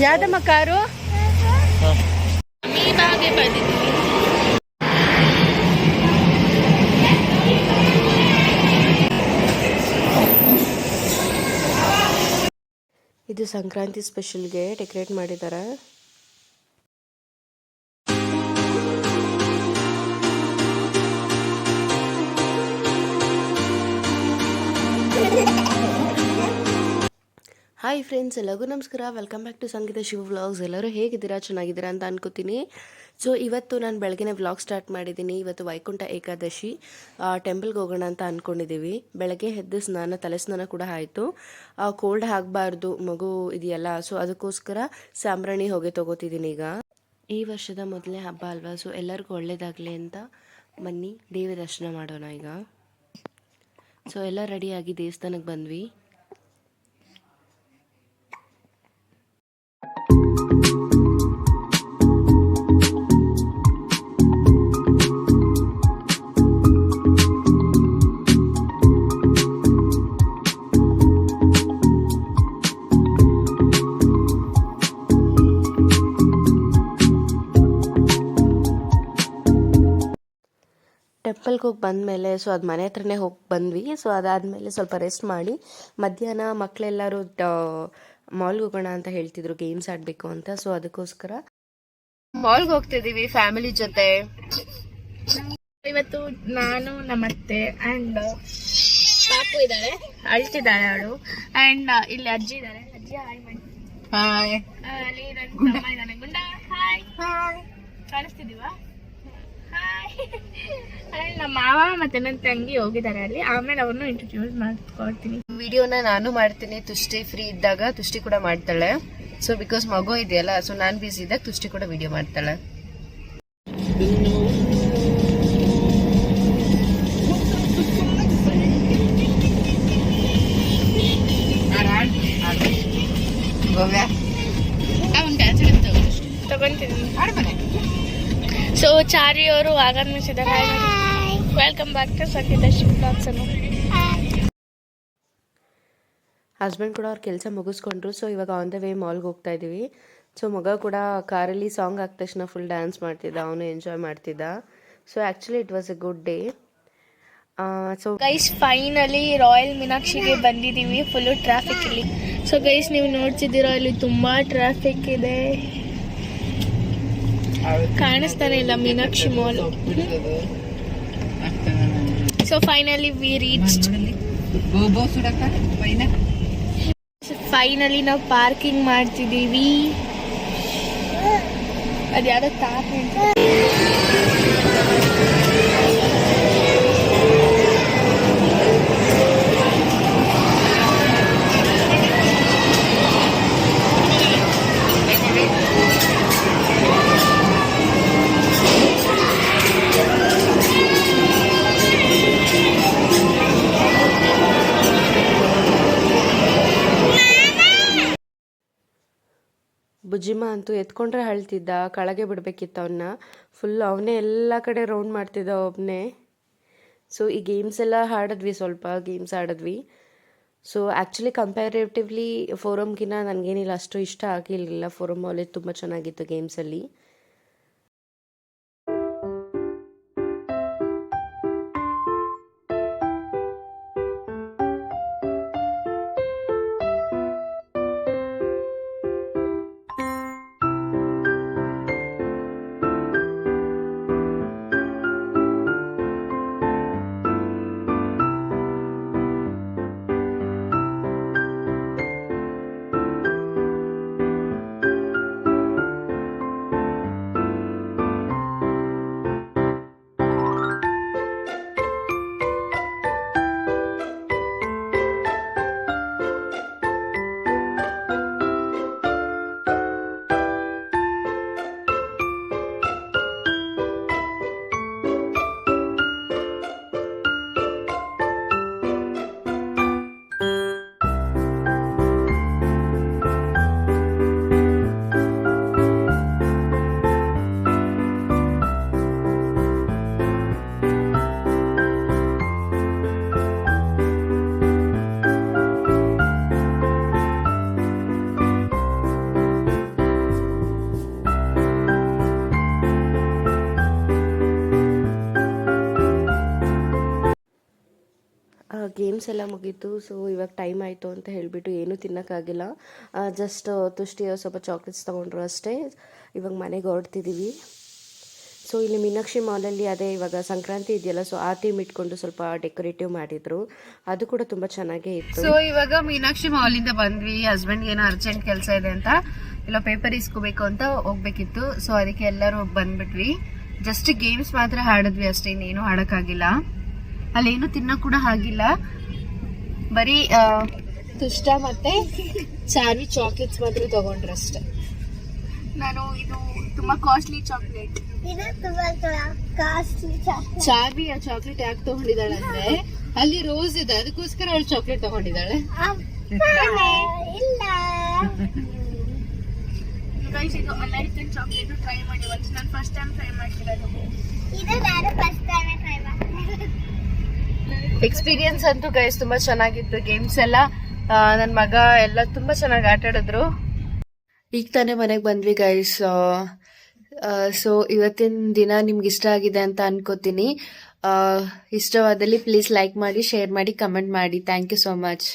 ಯಾವ್ದಮ್ಮ car? ಇದು ಸಂಕ್ರಾಂತಿ ಸ್ಪೆಷಲ್ಗೆ decorate ಮಾಡಿದ್ದಾರೆ ಹಾಯ್ ಫ್ರೆಂಡ್ಸ್ ಎಲ್ಲರಿಗೂ ನಮಸ್ಕಾರ. Welcome back to Sangeetha Shiva vlogs ಎಲ್ಲರೂ ಹೇಗಿದ್ದೀರಾ? ಚೆನ್ನಾಗಿದ್ದೀರಾ ಅಂತ ಅನ್ಕೋತೀನಿ. ಸೊ ಇವತ್ತು ನಾನು ಬೆಳಗ್ಗೆ ವ್ಲಾಗ್ ಸ್ಟಾರ್ಟ್ ಮಾಡಿದ್ದೀನಿ. ಇವತ್ತು ವೈಕುಂಠ ಏಕಾದಶಿ ಟೆಂಪಲ್ಗೆ ಹೋಗೋಣ ಅಂತ ಅಂದ್ಕೊಂಡಿದ್ದೀವಿ ಬೆಳಗ್ಗೆ ಎದ್ದು ಸ್ನಾನ ತಲೆ ಸ್ನಾನ ಕೂಡ ಆಯಿತು. ಕೋಲ್ಡ್ ಆಗಬಾರ್ದು, ಮಗು ಇದೆಯಲ್ಲ. ಸೊ ಅದಕ್ಕೋಸ್ಕರ ಸಾಂಬ್ರಾಣಿ ಹೊಗೆ ತೊಗೋತಿದ್ದೀನಿ ಈಗ. ಈ ವರ್ಷದ ಮೊದಲನೇ ಹಬ್ಬ ಅಲ್ವಾ? ಸೊ ಎಲ್ಲರಿಗೂ ಒಳ್ಳೇದಾಗಲಿ ಅಂತ ಬನ್ನಿ ದೇವಿ ದರ್ಶನ ಮಾಡೋಣ ಈಗ. ಸೊ ಎಲ್ಲ ರೆಡಿಯಾಗಿ ದೇವಸ್ಥಾನಕ್ಕೆ ಬಂದ್ವಿ. ಟೆಂಪಲ್ಗೆ ಹೋಗಿ ಬಂದಮೇಲೆ ಸೊ ಅದು ಮನೆ ಹತ್ರನೇ ಹೋಗಿ ಬಂದ್ವಿ. ಸೊ ಅದಾದಮೇಲೆ ಸ್ವಲ್ಪ ರೆಸ್ಟ್ ಮಾಡಿ ಮಧ್ಯಾಹ್ನ ಮಕ್ಕಳೆಲ್ಲರೂ ಮಾಲ್ಗೆ ಹೋಗೋಣ ಅಂತ ಹೇಳ್ತಿದ್ರು ಗೇಮ್ಸ್ ಆಡಬೇಕು ಅಂತ. ಸೊ ಅದಕ್ಕೋಸ್ಕರ ಮಾಲ್ಗೆ ಹೋಗ್ತಿದ್ದೀವಿ ಫ್ಯಾಮಿಲಿ ಜೊತೆ. ಇವತ್ತು ನಾನು ನಮ್ಮತ್ತೆ ಅಂಡ್ ಪಾಪು ಇದ್ದಾಳೆ ಅಳ್ತಿದ್ದಾಳೆ ಅವಳು ಆ್ಯಂಡ್ ಇಲ್ಲಿ ಅಜ್ಜಿ ಇದ್ದಾರೆ ಅಜ್ಜಿ ಹಾಯ್ ಮಾಡಿ ಹಾಯ್ ಅಲ್ಲಿ ನನ್ನ ಗುಂಡ ಹಾಯ್ ಹಾಯ್ ಅಂಡ್ ನಮ್ಮ ಮಾವ ಮತ್ತೆ ನನ್ನ ತಂಗಿ ಹೋಗಿದ್ದಾರೆ ಅಲ್ಲಿ. ಆಮೇಲೆ ಅವ್ರನ್ನು ಇಂಟ್ರೊಡ್ಯೂಸ್ ಮಾಡ್ಕೊಡ್ತೀನಿ. ವಿಡಿಯೋನ ನಾನು ಮಾಡ್ತೀನಿ. ತುಷ್ಟಿ ಫ್ರೀ ಇದ್ದಾಗ ತುಷ್ಟಿ ಕೂಡ ಮಾಡ್ತಾಳೆ. ಸೊ ಬಿಕಾಸ್ ಮಗು ಇದೆಯಲ್ಲ ಸೊ ನಾನು ಬಿಸಿ ಇದ್ದಾಗ ತುಷ್ಟಿ ಕೂಡ ವಿಡಿಯೋ ಮಾಡ್ತಾಳೆ. ಸೊ ಚಾರಿ ಅವರು ಆಗಮಿಸಿದ್ದಾರೆ. Welcome back to Sangeetha Shiv blogs ಅನ್ನು. ಹಸ್ಬೆಂಡ್ ಕೂಡ ಅವ್ರ ಕೆಲಸ ಮುಗಿಸ್ಕೊಂಡ್ರು ಸೊ ಇವಾಗ ಆನ್ ದ ವೇ ಮಾಲ್ಗೆ ಹೋಗ್ತಾ ಇದೀವಿ. ಸೊ ಮಗ ಕೂಡ ಕಾರಲ್ಲಿ ಸಾಂಗ್ ಆದ ತಕ್ಷಣ ಫುಲ್ ಡ್ಯಾನ್ಸ್ ಮಾಡ್ತಿದ್ದ ಅವನು ಎಂಜಾಯ್ ಮಾಡ್ತಿದ್ದ. So actually it was a good day so guys finally royal ಮೀನಾಕ್ಷಿಗೆ ಬಂದಿದ್ದೀವಿ ಫುಲ್ಲು ಟ್ರಾಫಿಕ್ ಇಲ್ಲಿ ಸೊ ಗೈಸ್ ನೀವು ನೋಡ್ತಿದ್ದೀರಾ ಇಲ್ಲಿ ತುಂಬ ಟ್ರಾಫಿಕ್ ಇದೆ. ಕಾಣಿಸ್ತಾನೆ ಇಲ್ಲ Meenakshi mall so finally we reach finally ನಾವು ಪಾರ್ಕಿಂಗ್ ಮಾಡ್ತಿದ್ದೀವಿ. ಅದ್ಯಾವುದೋ ತಾಪ ಬುಜ್ಜಿಮ ಅಂತೂ ಎತ್ಕೊಂಡ್ರೆ ಅಳ್ತಿದ್ದ, ಕೆಳಗೆ ಬಿಡಬೇಕಿತ್ತು ಅವನ್ನ ಫುಲ್ ಅವನೇ ಎಲ್ಲ ಕಡೆ ರೌಂಡ್ ಮಾಡ್ತಿದ್ದ ಒಬ್ಬನೇ ಸೊ ಈ ಗೇಮ್ಸ್ ಎಲ್ಲ ಆಡಿದ್ವಿ ಸ್ವಲ್ಪ ಗೇಮ್ಸ್ ಆಡಿದ್ವಿ. ಸೊ ಆ್ಯಕ್ಚುಲಿ ಕಂಪ್ಯಾರೇಟಿವ್ಲಿ ಫೋರಮ್ಗಿನ್ನ ನನಗೇನಿಲ್ಲ, ಅಷ್ಟು ಇಷ್ಟ ಆಗಿರಲಿಲ್ಲ ಫೋರಮ್ ಅಲ್ಲಿ ತುಂಬ ಚೆನ್ನಾಗಿತ್ತು ಗೇಮ್ಸಲ್ಲಿ ಗೇಮ್ಸ್ ಎಲ್ಲ ಮುಗೀತು ಸೊ ಇವಾಗ ಟೈಮ್ ಆಯಿತು ಅಂತ ಹೇಳಿಬಿಟ್ಟು ಏನೂ ತಿನ್ನೋಕ್ಕಾಗಿಲ್ಲ. ಜಸ್ಟ್ ತುಷ್ಟಿ ಸ್ವಲ್ಪ ಚಾಕ್ಲೇಟ್ಸ್ ತೊಗೊಂಡ್ರು ಅಷ್ಟೇ. ಇವಾಗ ಮನೆಗೆ ಹೊರಡ್ತಿದ್ದೀವಿ ಸೊ ಇಲ್ಲಿ ಮೀನಾಕ್ಷಿ ಮಾಲಲ್ಲಿ ಅದೇ ಇವಾಗ ಸಂಕ್ರಾಂತಿ ಇದೆಯಲ್ಲ ಸೊ ಆ ಥೀಮ್ ಇಟ್ಕೊಂಡು ಸ್ವಲ್ಪ ಡೆಕೋರೇಟಿವ್ ಮಾಡಿದ್ರು. ಅದು ಕೂಡ ತುಂಬ ಚೆನ್ನಾಗೇ ಇತ್ತು. ಸೊ ಇವಾಗ ಮೀನಾಕ್ಷಿ ಮಾಲಿಂದ ಬಂದ್ವಿ. ಹಸ್ಬೆಂಡ್ ಏನೋ ಅರ್ಜೆಂಟ್ ಕೆಲಸ ಇದೆ ಅಂತ, ಇಲ್ಲ ಪೇಪರ್ ಇಸ್ಕೋಬೇಕು ಅಂತ ಹೋಗ್ಬೇಕಿತ್ತು. ಸೊ ಅದಕ್ಕೆ ಎಲ್ಲರೂ ಬಂದ್ಬಿಟ್ವಿ. ಜಸ್ಟ್ ಗೇಮ್ಸ್ ಮಾತ್ರ ಆಡಿದ್ವಿ ಅಷ್ಟೇ, ಇನ್ನೇನು ಆಡಕ್ಕಾಗಿಲ್ಲ ಅಲ್ಲೇನು ತಿನ್ನೋ ಕೂಡ ಆಗಿಲ್ಲ ಬರೀ ತುಷ್ಟ ಮತ್ತೆ ಚಾರ್ವಿ ಚಾಕ್ಲೇಟ್ಸ್ ಮಾತ್ರ ತಗೊಂಡ್ರು ಅಷ್ಟೆ. ನಾನು ಇದು ತುಂಬಾ ಕಾಸ್ಟ್ಲಿ ಚಾಕ್ಲೇಟ್ ಚಾರ್ವಿ ಆ ಚಾಕ್ಲೇಟ್ ಯಾಕೆ ತಗೊಂಡಿದ್ದಾಳೆ ಅಂದ್ರೆ ಅಲ್ಲಿ ರೋಸ್ ಇದೆ ಅದಕ್ಕೋಸ್ಕರ ಅವಳು ಚಾಕ್ಲೇಟ್ ತಗೊಂಡಿದ್ದಾಳೆ. ಇದು ಅಲೈಟನ್ ಚಾಕ್ಲೇಟ್ ಟ್ರೈ ಮಾಡಿ. ಒಂದು ನಾನು ಫಸ್ಟ್ ಟೈಮ್ ಟ್ರೈ ಮಾಡ್ತಿರೋದು. ಎಕ್ಸ್ಪೀರಿಯನ್ಸ್ ಅಂತೂ ಗೈಸ್ ತುಂಬಾ ಚೆನ್ನಾಗಿತ್ತು ಗೇಮ್ಸ್ ಎಲ್ಲ. ನನ್ನ ಮಗ ಎಲ್ಲ ತುಂಬಾ ಚೆನ್ನಾಗಿ ಆಟ ಆಡಿದ್ರು ಈಗ ತಾನೇ ಮನೆಗೆ ಬಂದ್ವಿ ಗೈಸ್ ಸೊ ಇವತ್ತಿನ ದಿನ ನಿಮ್ಗೆ ಇಷ್ಟ ಆಗಿದೆ ಅಂತ ಅನ್ಕೋತೀನಿ. ಇಷ್ಟವಾದಲ್ಲಿ ಪ್ಲೀಸ್ ಲೈಕ್ ಮಾಡಿ ಶೇರ್ ಮಾಡಿ ಕಮೆಂಟ್ ಮಾಡಿ. Thank you so much